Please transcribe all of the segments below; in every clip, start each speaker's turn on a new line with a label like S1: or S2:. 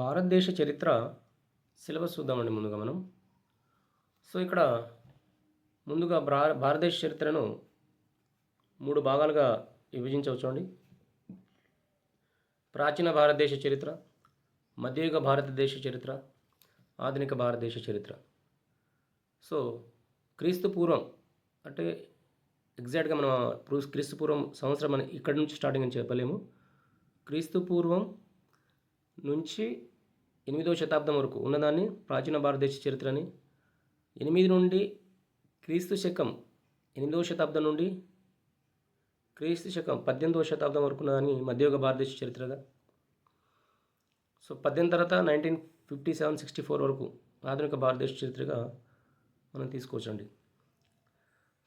S1: భారతదేశ చరిత్ర సిలబస్ చూద్దామండి ముందుగా మనం. సో ఇక్కడ ముందుగా భారతదేశ చరిత్రను మూడు భాగాలుగా విభజించవచ్చు అండి ప్రాచీన భారతదేశ చరిత్ర మధ్యయుగ భారతదేశ చరిత్ర ఆధునిక భారతదేశ చరిత్ర. సో క్రీస్తు పూర్వం అంటే ఎగ్జాక్ట్గా మనం క్రీస్తు పూర్వం సంవత్సరం మనం ఇక్కడి నుంచి స్టార్టింగ్ అని చెప్పలేము. క్రీస్తు పూర్వం నుంచి ఎనిమిదవ శతాబ్దం వరకు ఉన్నదాన్ని ప్రాచీన భారతదేశ చరిత్రని ఎనిమిది నుండి క్రీస్తు శకం ఎనిమిదవ శతాబ్దం నుండి క్రీస్తు శకం పద్దెనిమిదవ శతాబ్దం వరకు ఉన్నదాన్ని మధ్యయుగ భారతదేశ చరిత్రగా. సో పద్దెనిమిది తర్వాత nineteen fifty seven sixty four వరకు ఆధునిక భారతదేశ చరిత్రగా మనం తీసుకోవచ్చండి.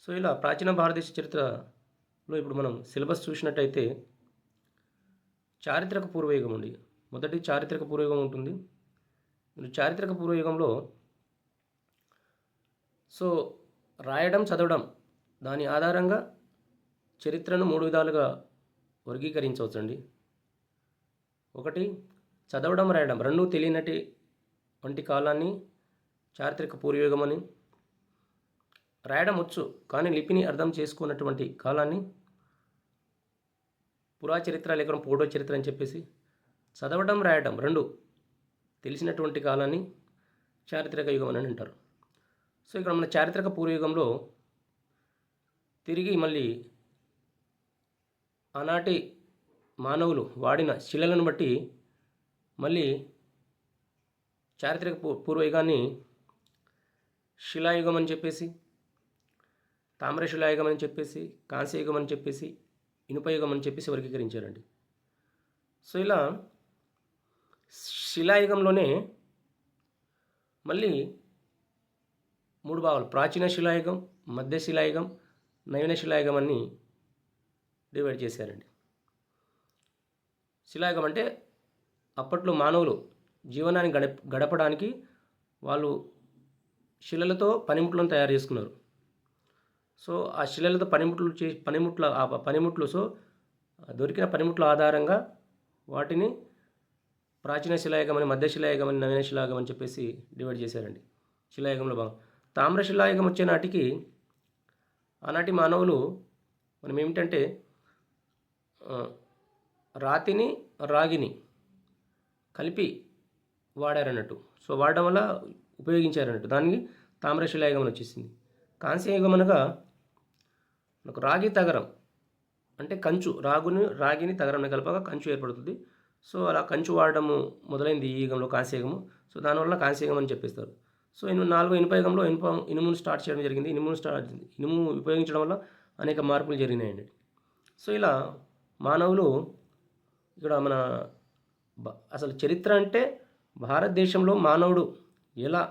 S1: సో ఇలా ప్రాచీన భారతదేశ చరిత్రలో ఇప్పుడు మనం సిలబస్ చూసినట్టయితే చారిత్రక పూర్వయుగం ఉంది మొదటి చారిత్రక పూర్వయుగం ఉంటుంది. మీరు చారిత్రక పూర్వయుగంలో సో రాయడం చదవడం దాని ఆధారంగా చరిత్రను మూడు విధాలుగా వర్గీకరించవచ్చండి. ఒకటి చదవడం రాయడం రెండు తెలియనటి వంటి కాలాన్ని చారిత్రక పూర్వయుగమని రాయడం వచ్చు కానీ లిపిని అర్థం చేసుకున్నటువంటి కాలాన్ని పురాచరిత్ర చరిత్ర పూర్వ చరిత్ర అని చెప్పేసి చదవడం రాయడం రెండు తెలిసినటువంటి కాలాన్ని చారిత్రక యుగం అని అంటారు. సో ఇక్కడ మన చారిత్రక పూర్వయుగంలో తిరిగి మళ్ళీ ఆనాటి మానవులు వాడిన శిలలను బట్టి మళ్ళీ చారిత్రక పూ పూర్వయుగాన్ని శిలాయుగం అని చెప్పేసి తామ్రశిలాయుగం అని చెప్పేసి కాంస్యయుగం అని చెప్పేసి ఇనుపయుగం అని చెప్పేసి వర్గీకరించారండి. సో ఇలా శిలాయుగంలోనే మళ్ళీ మూడు భాగాలు. ప్రాచీన శిలాయుగం మధ్య శిలాయుగం నవీన శిలాయుగం అని డివైడ్ చేశారండి. శిలాయుగం అంటే అప్పట్లో మానవులు జీవనాన్ని గడప గడపడానికి వాళ్ళు శిలలతో పనిముట్లను తయారు చేసుకున్నారు. సో ఆ శిలలతో పనిముట్లు చే పనిముట్ల ఆ పనిముట్లు సో దొరికిన పనిముట్ల ఆధారంగా వాటిని ప్రాచీన శిలాయుగమని మధ్య శిలాయుగం అని నవీన శిలాయుగం అని చెప్పేసి డివైడ్ చేశారండి. శిలాయుగంలో భాగం. తామ్ర శిలాయుగం వచ్చే నాటికి ఆనాటి మానవులు మనం ఏమిటంటే రాతిని రాగిని కలిపి వాడారన్నట్టు. సో వాడడం వల్ల ఉపయోగించారన్నట్టు. దానికి తామ్రశిలాయుగం అని వచ్చేసింది. కాంస్యయుగం అనగా మనకు రాగి తగరం అంటే కంచు రాగుని రాగిని తగరంని కలపగా కంచు ఏర్పడుతుంది. సో అలా కంచు వాడడము మొదలైంది ఈ యుగంలో కాంస్యయుగము సో దానివల్ల కాంస్యయుగం అని చెప్పేస్తారు. సో ఇను నాలుగో ఇనుప యుగంలో ఇనుప ఇనుమును స్టార్ట్ చేయడం జరిగింది. ఇనుమును స్టార్ట్ ఇనుము ఉపయోగించడం వల్ల అనేక మార్పులు జరిగినాయండి. సో ఇలా మానవులు ఇక్కడ మన అసలు చరిత్ర అంటే భారతదేశంలో మానవుడు ఎలా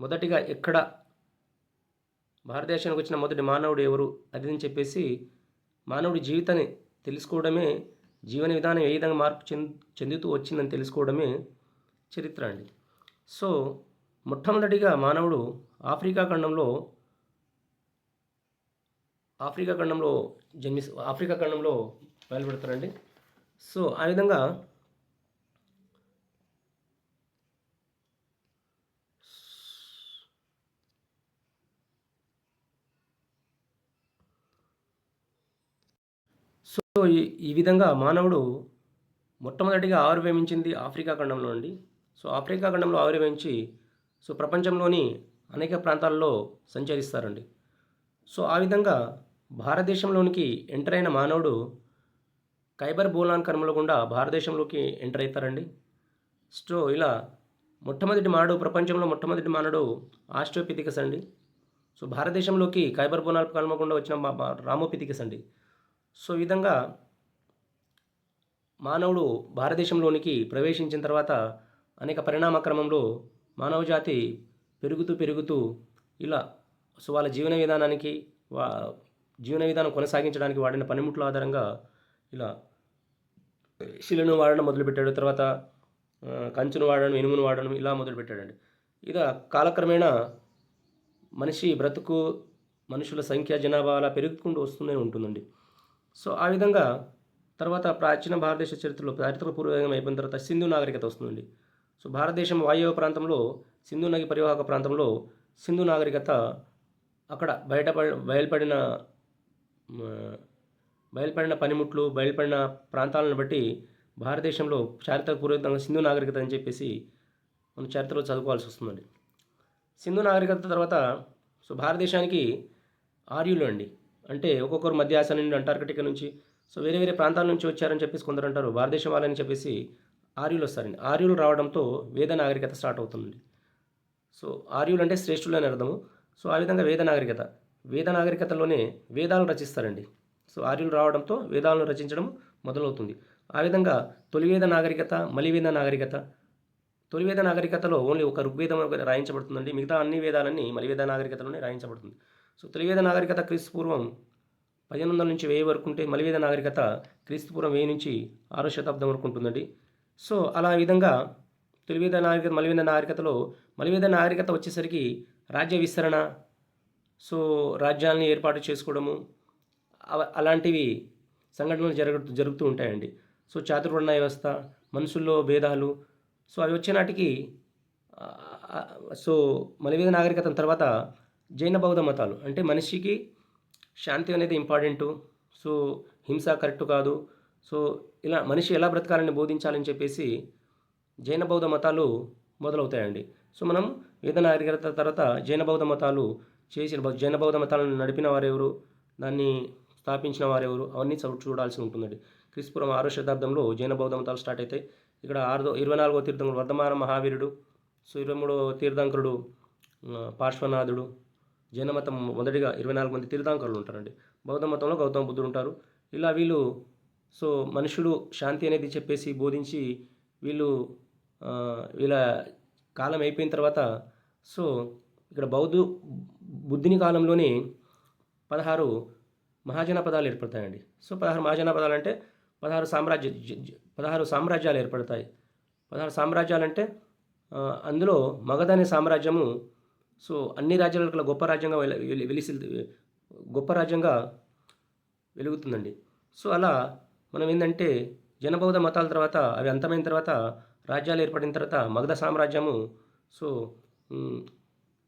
S1: మొదటిగా ఎక్కడ భారతదేశానికి వచ్చిన మొదటి మానవుడు ఎవరు అది అని చెప్పేసి మానవుడి జీవితాన్ని తెలుసుకోవడమే జీవన విధానం ఏ విధంగా మార్పు చెంది చెందుతూ వచ్చిందని తెలుసుకోవడమే చరిత్ర అండి. సో మొట్టమొదటిగా మానవుడు ఆఫ్రికా ఖండంలో ఆఫ్రికా ఖండంలో జన్మి ఆఫ్రికా ఖండంలో బయలుపెడతారండి. సో ఆ విధంగా సో ఈ ఈ విధంగా మానవుడు మొట్టమొదటిగా ఆవిర్భవించింది ఆఫ్రికా ఖండంలో అండి సో ఆఫ్రికా ఖండంలో ఆవిర్భవించి సో ప్రపంచంలోని అనేక ప్రాంతాల్లో సంచరిస్తారండి. సో ఆ విధంగా భారతదేశంలోనికి ఎంటర్ అయిన మానవుడు ఖైబర్ బోలాన్ కర్మల గుండా భారతదేశంలోకి ఎంటర్ అవుతారండి. సో ఇలా మొట్టమొదటి మానవుడు ప్రపంచంలో మొట్టమొదటి మానవుడు ఆస్ట్రోపిథికస్ అండి. సో భారతదేశంలోకి ఖైబర్ బోనాల్ కర్మ గుండా వచ్చిన మా- రామోపిథికస్ అండి. సో ఈ విధంగా మానవుడు భారతదేశంలోనికి ప్రవేశించిన తర్వాత అనేక పరిణామ క్రమంలో మానవ జాతి పెరుగుతూ పెరుగుతూ ఇలా సో వాళ్ళ జీవన విధానానికి వా జీవన విధానం కొనసాగించడానికి వాడిన పనిముట్ల ఆధారంగా ఇలా శిలను వాడడం మొదలుపెట్టాడు. తర్వాత కంచును వాడడం ఇనుమును వాడడం ఇలా మొదలుపెట్టాడండి. ఇలా కాలక్రమేణా మనిషి బ్రతుకు మనుషుల సంఖ్య జనాభా అలా పెరుగుకుంటూ వస్తూనే ఉంటుందండి. సో ఆ విధంగా తర్వాత ప్రాచీన భారతదేశ చరిత్రలో చారిత్రక పూర్వకంగా అయిపోయిన తర్వాత సింధు నాగరికత వస్తుందండి. సో భారతదేశం వాయువ్య ప్రాంతంలో సింధు నది పరివాహక ప్రాంతంలో సింధు నాగరికత అక్కడ బయట బయలుపడిన బయలుపడిన పనిముట్లు బయలుపడిన ప్రాంతాలను బట్టి భారతదేశంలో చారిత్రక పూర్వకంగా సింధు నాగరికత అని చెప్పేసి మనం చరిత్రలో చదువుకోవాల్సి వస్తుందండి. సింధు నాగరికత తర్వాత సో భారతదేశానికి ఆర్యులు అండి. అంటే ఒక్కొక్కరు మధ్య ఆసియా నుండి అంటార్కిటికా నుంచి. సో వేరే వేరే ప్రాంతాల నుంచి వచ్చారని చెప్పేసి కొందరు అంటారు భారతదేశం వాళ్ళని చెప్పేసి ఆర్యులు వస్తారండి. ఆర్యులు రావడంతో వేద నాగరికత స్టార్ట్ అవుతుంది. సో ఆర్యులు అంటే శ్రేష్ఠులు అని అర్థము. సో ఆ విధంగా వేద నాగరికత. వేద నాగరికతలోనే వేదాలను రచిస్తారండి. సో ఆర్యులు రావడంతో వేదాలను రచించడం మొదలవుతుంది. ఆ విధంగా తొలివేద నాగరికత మలివేద నాగరికత. తొలివేద నాగరికతలో ఓన్లీ ఒక ఋగ్వేదం రాయించబడుతుందండి. మిగతా అన్ని వేదాలన్నీ మలివేద నాగరికతలోనే రాయించబడుతుంది. సో తొలివేద నాగరికత క్రీస్తు పూర్వం పదిహేను వందల నుంచి వెయ్యి వరకు ఉంటే మలివేద నాగరికత క్రీస్తు పూర్వం వెయ్యి నుంచి ఆరో శతాబ్దం వరకు ఉంటుందండి. సో అలా విధంగా తొలివేద నాగరికత మలివేద నాగరికతలో మలివేద నాగరికత వచ్చేసరికి రాజ్య విస్తరణ సో రాజ్యాలని ఏర్పాటు చేసుకోవడము అలాంటివి సంఘటనలు జరగ జరుగుతూ ఉంటాయండి. సో చాతుర్వర్ణ వ్యవస్థ మనుషుల్లో భేదాలు సో అవి వచ్చే నాటికి సో మలివేద నాగరికత తర్వాత జైన బౌద్ధ మతాలు. అంటే మనిషికి శాంతి అనేది ఇంపార్టెంటు. సో హింస కరెక్ట్ కాదు. సో ఇలా మనిషి ఎలా బ్రతకాలని బోధించాలని చెప్పేసి జైన బౌద్ధ మతాలు మొదలవుతాయండి. సో మనం వేద నాగరికత తర్వాత జైన బౌద్ధ మతాలు చేసిన జైన బౌద్ధ మతాలను నడిపిన వారెవరు? దాన్ని స్థాపించిన వారెవరు? అవన్నీ చూ చూడాల్సి ఉంటుందండి. క్రీస్తుపురం ఆరో శతాబ్దంలో జైన బౌద్ధ మతాలు స్టార్ట్ అవుతాయి ఇక్కడ ఆరుదో ఇరవై నాలుగో తీర్థంకుడు వర్ధమాన మహావీరుడు సో ఇరవై మూడో తీర్థంకరుడు పార్శ్వనాథుడు జైన మతం మొదటిగా ఇరవై నాలుగు మంది తీర్థాంకరులు ఉంటారండి. బౌద్ధ మతంలో గౌతమ బుద్ధుడు ఉంటారు. ఇలా వీళ్ళు సో మనుషుడు శాంతి అనేది చెప్పేసి బోధించి వీళ్ళు వీళ్ళ కాలం అయిపోయిన తర్వాత సో ఇక్కడ బౌద్ధ బుద్ధిని కాలంలోనే పదహారు మహాజన పదాలు ఏర్పడతాయండి. సో పదహారు మహాజన పదాలు అంటే పదహారు సామ్రాజ్య పదహారు సామ్రాజ్యాలు ఏర్పడతాయి. పదహారు సామ్రాజ్యాలు అంటే అందులో మగధ అనే సామ్రాజ్యము సో అన్ని రాజ్యాల గొప్ప రాజ్యంగా వెలిసి గొప్ప రాజ్యంగా వెలుగుతుందండి. సో అలా మనం ఏంటంటే జనబౌద్ధ మతాల తర్వాత అవి అంతమైన తర్వాత రాజ్యాలు ఏర్పడిన తర్వాత మగధ సామ్రాజ్యము సో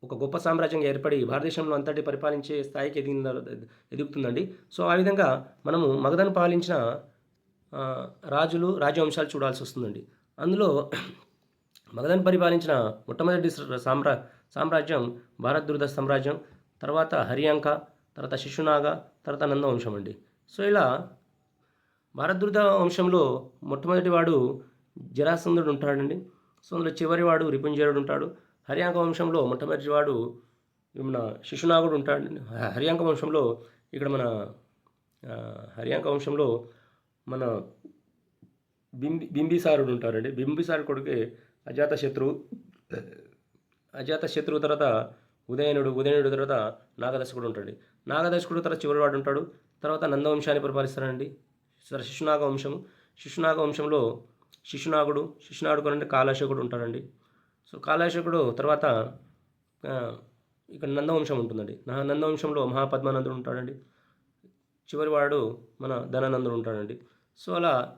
S1: ఒక గొప్ప సామ్రాజ్యంగా ఏర్పడి భారతదేశంలో అంతటి పరిపాలించే స్థాయికి ఎదిగిన ఎదుగుతుందండి. సో ఆ విధంగా మనము మగధను పాలించిన రాజులు రాజవంశాలు చూడాల్సి వస్తుందండి. అందులో మగధను పరిపాలించిన మొట్టమొదటి సామ్రా సామ్రాజ్యం భారద్రుద సామ్రాజ్యం తర్వాత హరియాంక తర్వాత శిశునాగ తర్వాత నందవంశం అండి. సో ఇలా భారద్రుద వంశంలో మొట్టమొదటి వాడు జరాసంధుడు ఉంటాడండి. సో అందులో చివరి వాడు రిపుంజరుడు ఉంటాడు. హరియాంక వంశంలో మొట్టమొదటి వాడు మన శిశునాగుడు ఉంటాడు. హరియాంక వంశంలో ఇక్కడ మన హరియాంక వంశంలో మన బింబి బింబిసారుడు ఉంటారండి. బింబిసారు కొడుకే అజాత శత్రువు అజాత శత్రువు తర్వాత ఉదయనుడు ఉదయనుడు తర్వాత నాగదశకుడు ఉంటాడు. నాగదశకుడు తర్వాత చివరి వాడు ఉంటాడు. తర్వాత నందవంశాన్ని పరిపాలిస్తారండి. శిశునాగ వంశం శిశునాగ వంశంలో శిశునాగుడు శిశునాగుడు అంటే కాళాశకుడు ఉంటాడండి. సో కాళాశకుడు తర్వాత ఇక్కడ నందవంశం ఉంటుందండి. నా నందవంశంలో మహాపద్మానందుడు ఉంటాడండి. చివరి వాడు మన ధనానందుడు ఉంటాడండి. సో అలా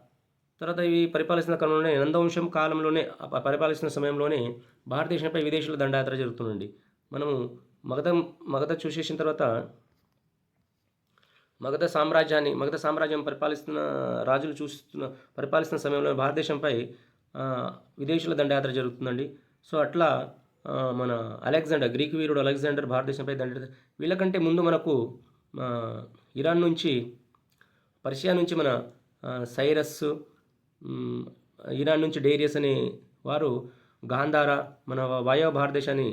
S1: తర్వాత ఇవి పరిపాలిస్తున్న క్రమంలోనే నందవంశం కాలంలోనే పరిపాలిస్తున్న సమయంలోనే భారతదేశంపై విదేశీయుల దండయాత్ర జరుగుతుందండి. మనము మగధ మగధ చూసేసిన తర్వాత మగధ సామ్రాజ్యాన్ని మగధ సామ్రాజ్యం పరిపాలిస్తున్న రాజులు చూస్తున్న పరిపాలిస్తున్న సమయంలో భారతదేశంపై విదేశీయుల దండయాత్ర జరుగుతుందండి. సో అట్లా మన అలెగ్జాండర్ గ్రీక్ వీరుడు అలెగ్జాండర్ భారతదేశంపై దండ వీళ్ళకంటే ముందు మనకు ఇరాన్ నుంచి పర్షియా నుంచి మన సైరస్ ఇరాన్ నుంచి డేరియస్ అనే వారు గాంధార మన వాయవ భారతదేశాన్ని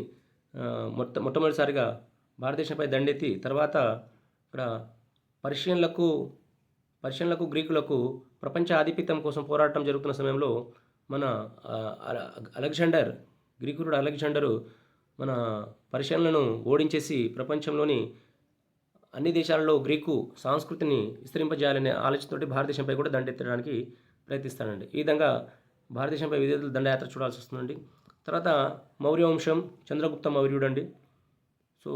S1: మొట్ట మొట్టమొదటిసారిగా భారతదేశంపై దండెత్తి తర్వాత ఇక్కడ పర్షియన్లకు పర్షియన్లకు గ్రీకులకు ప్రపంచ ఆధిపత్యం కోసం పోరాటం జరుగుతున్న సమయంలో మన అలెగ్జాండర్ గ్రీకుడు అలెగ్జాండరు మన పర్షియన్లను ఓడించేసి ప్రపంచంలోని అన్ని దేశాలలో గ్రీకు సంస్కృతిని విస్తరింపజేయాలనే ఆలోచనతోటి భారతదేశంపై కూడా దండెత్తడానికి ప్రయత్నిస్తానండి. ఈ విధంగా భారతదేశంపై విదేశీయుల దండయాత్ర చూడాల్సి వస్తుందండి. తర్వాత మౌర్య వంశం చంద్రగుప్త మౌర్యుడు అండి సో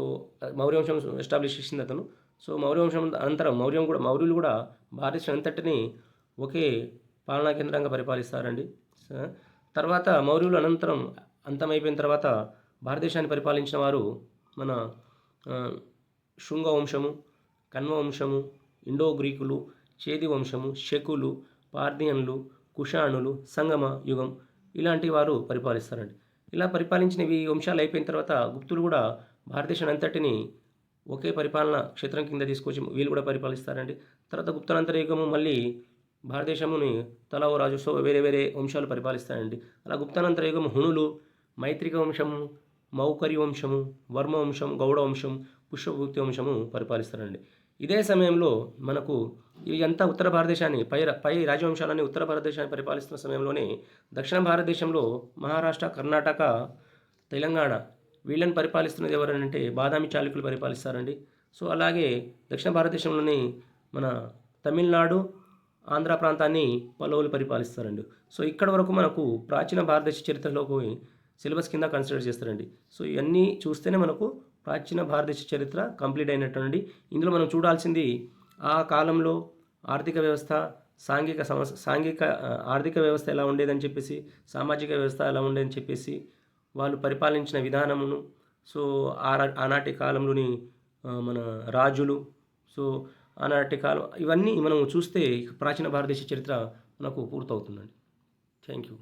S1: మౌర్య వంశం ఎస్టాబ్లిష్ చేసింది అతను. సో మౌర్య వంశం అనంతరం మౌర్యం కూడా మౌర్యులు కూడా భారతదేశం అంతటిని ఒకే పాలనా కేంద్రంగా పరిపాలిస్తారండి. తర్వాత మౌర్యులు అనంతరం అంతమైపోయిన తర్వాత భారతదేశాన్ని పరిపాలించిన వారు మన శృంగ వంశము కన్వ వంశము ఇండో గ్రీకులు చేది వంశము శకులు పార్థియన్లు కుషాణులు సంగమ యుగం ఇలాంటి వారు పరిపాలిస్తారండి. ఇలా పరిపాలించిన ఈ వంశాలు అయిపోయిన తర్వాత గుప్తులు కూడా భారతదేశం అంతటిని ఒకే పరిపాలన క్షేత్రం కింద తీసుకొచ్చి వీళ్ళు కూడా పరిపాలిస్తారండి. తర్వాత గుప్తానంతర యుగము మళ్ళీ భారతదేశముని తల ఓ వేరే వేరే వంశాలు పరిపాలిస్తాయండి. అలా గుప్తానంతర యుగం హుణులు మైత్రిక వంశము మౌకరి వంశము వర్మ వంశం గౌడ వంశం పుష్పభూతి వంశము పరిపాలిస్తారండి. ఇదే సమయంలో మనకు ఇవి అంతా ఉత్తర భారతదేశాన్ని పై పై రాజవంశాలన్నీ ఉత్తర భారతదేశాన్ని పరిపాలిస్తున్న సమయంలోనే దక్షిణ భారతదేశంలో మహారాష్ట్ర కర్ణాటక తెలంగాణ వీళ్ళని పరిపాలిస్తున్నది ఎవరంటే బాదామి చాళుక్యులు పరిపాలిస్తారండి. సో అలాగే దక్షిణ భారతదేశంలోని మన తమిళనాడు ఆంధ్ర ప్రాంతాన్ని పల్లవులు పరిపాలిస్తారండి. సో ఇక్కడ వరకు మనకు ప్రాచీన భారతదేశ చరిత్రలోకి సిలబస్ కింద కన్సిడర్ చేస్తారండి. సో ఇవన్నీ చూస్తేనే మనకు ప్రాచీన భారతదేశ చరిత్ర కంప్లీట్ అయినటువంటి. ఇందులో మనం చూడాల్సింది ఆ కాలంలో ఆర్థిక వ్యవస్థ సాంఘిక సమస్య సాంఘిక ఆర్థిక వ్యవస్థ ఎలా ఉండేదని చెప్పేసి సామాజిక వ్యవస్థ ఎలా ఉండేదని చెప్పేసి వాళ్ళు పరిపాలించిన విధానమును సో ఆనాటి కాలంలోని మన రాజులు సో ఆనాటి కాలం ఇవన్నీ మనం చూస్తే ప్రాచీన భారతదేశ చరిత్ర మనకు పూర్తవుతుందండి. Thank you.